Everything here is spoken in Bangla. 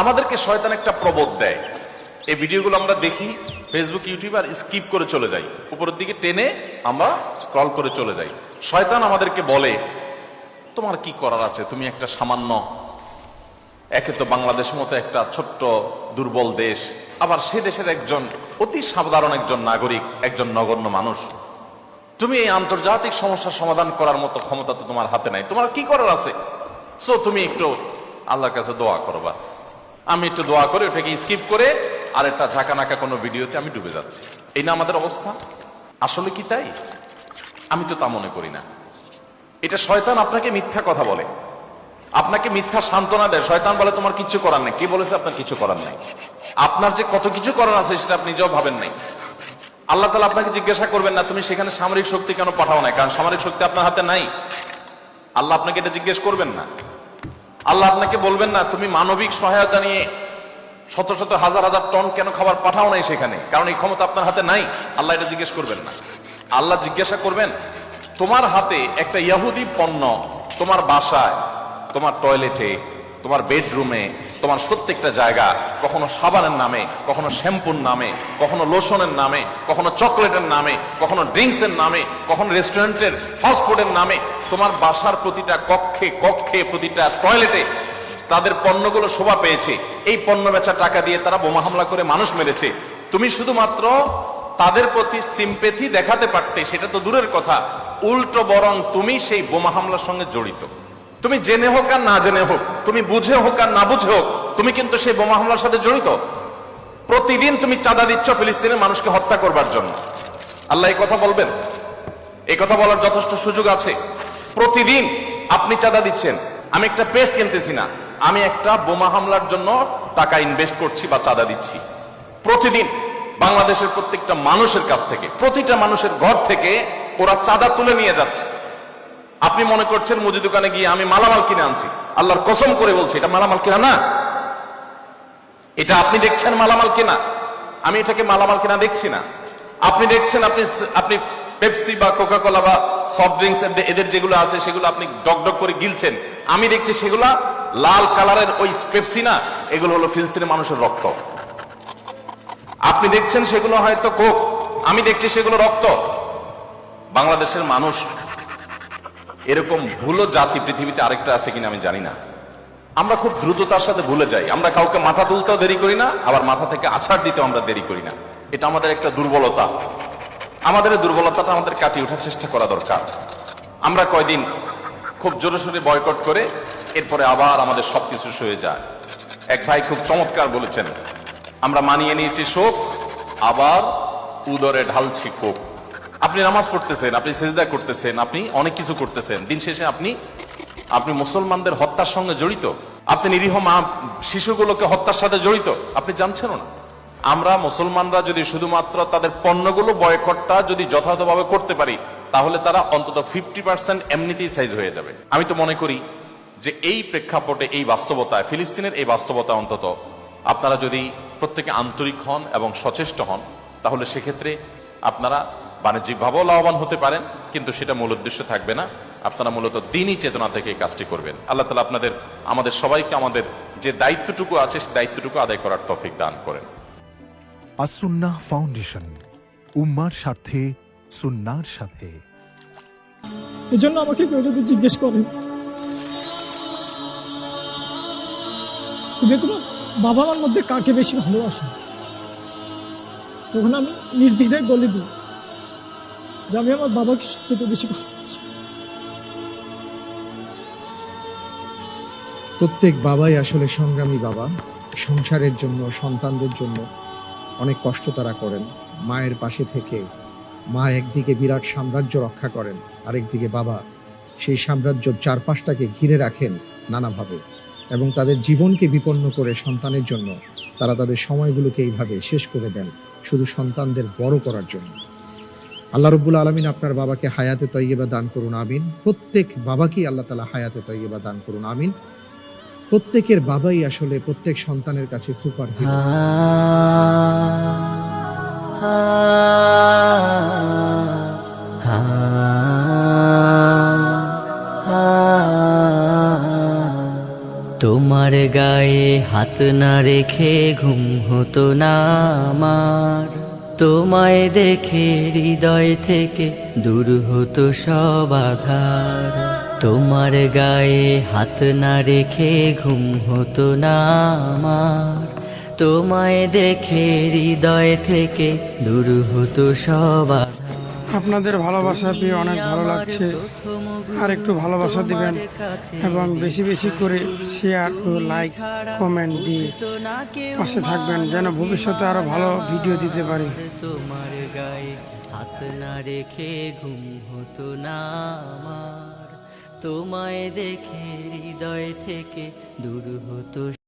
আমাদেরকে শয়তান একটা প্রবোধ দেয়। এই ভিডিওগুলো আমরা দেখি ফেসবুক ইউটিউব আর স্কিপ করে চলে যাই। উপরের দিকে টেনে আমরা স্ক্রল করে চলে যাই। শয়তান আমাদেরকে বলে, তোমার কি করার আছে? তুমি একটা সামান্য, একে তো বাংলাদেশ মতো একটা ছোট্ট, দুর্বল দেশ। আবার সে দেশের একজন অতি সাধারণ একজন নাগরিক, একজন নগণ্য মানুষ। তুমি এই আন্তর্জাতিক সমস্যার সমাধান করার মতো ক্ষমতা তো তোমার হাতে নাই। তোমার কি করার আছে? সো তুমি একটু আল্লাহর কাছে দোয়া করো বাস। আমি একটু দোয়া করে ওটাকে স্কিপ করে আর একটা ঝাঁকানাকা কোনো ভিডিওতে আমি ডুবে যাচ্ছি। এই না আমাদের অবস্থা? আসলে কি তাই? আমি তো তা মনে করি না। এটা শয়তান আপনাকে মিথ্যা কথা বলে। আপনাকে মিথ্যা সান্ত্বনা দেয়। শয়তান বলে, তোমার কিছু করার নেই। কে বলেছে, আপনার কিছু করার নাই? আপনার যে কত কিছু করার আছে, সেটা আপনি নিজেও ভাবেন নাই। আল্লাহ তালা আপনাকে জিজ্ঞাসা করবেন না, তুমি সেখানে সামরিক শক্তি কেন পাঠাও না কারণ সামরিক শক্তি আপনার হাতে নাই। আল্লাহ আপনাকে এটা জিজ্ঞেস করবেন না। আল্লাহ আপনাকে বলবেন না, তুমি মানবিক সহায়তা নিয়ে শত শত হাজার হাজার টন কেন খাবার পাঠাও নাই সেখানে? কারণ এই ক্ষমতা আপনার হাতে নাই। আল্লাহ এটা জিজ্ঞেস করবেন না। আল্লাহ জিজ্ঞাসা করবেন, তোমার হাতে একটা ইয়াহুদি পণ্য তোমার বাসায়, তোমার টয়লেটে, তোমার বেডরুমে, তোমার প্রত্যেকটা জায়গা, কখনো সাবানের নামে, কখনো শ্যাম্পুর নামে, কখনো লোশনের নামে, কখনো চকলেটের নামে, কখনো ড্রিঙ্কসের নামে, কখনো রেস্টুরেন্টের ফাস্টফুডের নামে তোমার বাসার প্রতিটা কক্ষে কক্ষে প্রতিটা টয়লেটে তাদের পণ্যগুলো শোভা পেয়েছে। এই পণ্য বেচা টাকা দিয়ে তারা বোমা হামলা করে মানুষ মেরেছে। তুমি শুধুমাত্র তাদের প্রতি সিম্পেথি দেখাতে পারতে, সেটা তো দূরের কথা। উল্টো বরং তুমি সেই বোমা হামলার সঙ্গে জড়িত। তুমি জেনে হোক আর না জেনে হোক, তুমি বুঝে হোক আর না বুঝে হোক, তুমি কিন্তু সেই বোমা হামলার সাথে জড়িত। প্রতিদিন তুমি চাঁদা দিচ্ছ ফিলিস্তিনের মানুষকে হত্যা করবার জন্য। আল্লাহ এই কথা বলবেন? এই কথা বলার যথেষ্ট সুযোগ আছে। প্রতিদিন আপনি চাঁদা দিচ্ছেন। আমি একটা পেস্ট কিনতেছি না। আমি একটা বোমা হামলার জন্য টাকা ইনভেস্ট করছি বা চাঁদা দিচ্ছি। প্রতিদিন বাংলাদেশের প্রত্যেকটা মানুষের কাছ থেকে, প্রতিটা মানুষের ঘর থেকে ওরা চাঁদা তুলে নিয়ে যাচ্ছে। আপনি মনে করছেন মুদি দোকানে গিয়ে আমি মালামাল কিনে আনছি। আল্লাহর কসম করে বলছি, এটা মালামাল কিনা না। এটা আপনি দেখছেন মালামাল কিনা। আমি এটাকে মালামাল কিনা দেখছি না। আপনি দেখছেন আপনি আপনি পেপসি বা কোকা কোলা বা সফট ড্রিঙ্কস এদের যেগুলো আছে, সেগুলো আপনি ডক ডক করে গিলছেন। আমি দেখছি সেগুলা লাল কালারের ওই পেপসি না, এগুলো হলো ফিলিস্তিনের মানুষের রক্ত। আপনি দেখছেন সেগুলো হয়তো কোক, আমি দেখছি সেগুলো রক্ত। বাংলাদেশের মানুষ এরকম ভুলো জাতি পৃথিবীতে আরেকটা আছে কিনা আমি জানি না। আমরা খুব দ্রুততার সাথে ভুলে যাই। আমরা কাউকে মাথা তুলতেও দেরি করি না, আবার মাথা থেকে আছাড় দিতেও আমরা দেরি করি না। এটা আমাদের একটা দুর্বলতা। আমাদের দুর্বলতাটা আমাদের কাটিয়ে ওঠার চেষ্টা করা দরকার। আমরা কয়দিন খুব জোরে সোরে বয়কট করে এরপরে আবার আমাদের সবকিছু সয়ে যায়। এক ভাই খুব চমৎকার বলেছেন, আমরা মানিয়ে নিয়েছি শোক, আবার উদরে ঢালছি কোপ। আপনি নামাজ পড়তেছেন, আপনি সেজদা করতেছেন, আপনি অনেক কিছু করতেছেন। দিন শেষে আপনি আপনি মুসলমানদের হত্যার সঙ্গে জড়িত। আপনি নিরীহ মা শিশুগুলোকে হত্যার সাথে জড়িত। আপনি জানছেন না। আমরা মুসলমানরা যদি শুধুমাত্র তাদের পণ্যগুলো বয়কটটা যদি যথাযথভাবে করতে পারি, তাহলে তারা অন্তত ফিফটি পার্সেন্ট এমনিতেই সাইজ হয়ে যাবে। আমি তো মনে করি যে এই প্রেক্ষাপটে, এই বাস্তবতায়, ফিলিস্তিনের এই বাস্তবতা অন্তত, আপনারা যদি প্রত্যেকে আন্তরিক হন এবং সচেষ্ট হন, তাহলে সেক্ষেত্রে আপনারা বাণিজ্যিকভাবেও লাভবান হতে পারেন, কিন্তু সেটা মূল উদ্দেশ্য থাকবে না। আপনারা মূলত দিনই চেতনা থেকে এই কাজটি করবেন। আল্লাহ তালা আপনাদের, আমাদের সবাইকে আমাদের যে দায়িত্বটুকু আছে, সেই দায়িত্বটুকু আদায় করার তফিক দান করেন। আসুন্নাহ ফাউন্ডেশন উম্মার স্বার্থে সুন্নার সাথে। এজন্য আমাকে কেউ যদি জিজ্ঞেস করে তুমি তোমার বাবা মার মধ্যে কাকে বেশি ভালোবাসো? তখন আমি নির্দ্বিধায় বলে দিই যে আমি আমার বাবাকে সবচেয়ে বেশি ভালোবাসি। প্রত্যেক বাবাই আসলে সংগ্রামী বাবা সংসারের জন্য সন্তানদের জন্য। অনেক কষ্ট তারা করেন। মায়ের পাশে থেকে মা একদিকে বিরাট সাম্রাজ্য রক্ষা করেন, আরেকদিকে বাবা সেই সাম্রাজ্যর চারপাশটাকে ঘিরে রাখেন নানাভাবে এবং তাদের জীবনকে বিপন্ন করে সন্তানের জন্য তারা তাদের সময়গুলোকে এইভাবে শেষ করে দেন শুধু সন্তানদের বড় করার জন্য। আল্লাহ রব্বুল আলমিন আপনার বাবাকে হায়াতে তৈয়বা দান করুন, আমিন। প্রত্যেক বাবাকেই আল্লাহ তালা হায়াতে তৈয়বা দান করুন, আমিন। প্রত্যেকের বাবাই আসলে প্রত্যেক সন্তানের কাছে সুপার তোমার গায়ে হাত না রেখে ঘুম হতো না আমার। তোমায় দেখে হৃদয় থেকে দূর হতো সব আধার। তোমার গায়ে হাত না রেখে ঘুম হতো না আমার। তোমায় দেখে হৃদয় থেকে দূর হতো সবার। আপনাদের ভালোবাসা পেয়ে অনেক ভালো লাগছে। আর একটু ভালোবাসা দিবেন এবং বেশি বেশি করে শেয়ার ও লাইক কমেন্ট দিয়ে পাশে থাকবেন যেন ভবিষ্যতে আরও ভালো ভিডিও দিতে পারি। তোমার গায়ে হাত না রেখে ঘুম হতো না আমার। তোমায় দেখে হৃদয় থেকে দূর হতো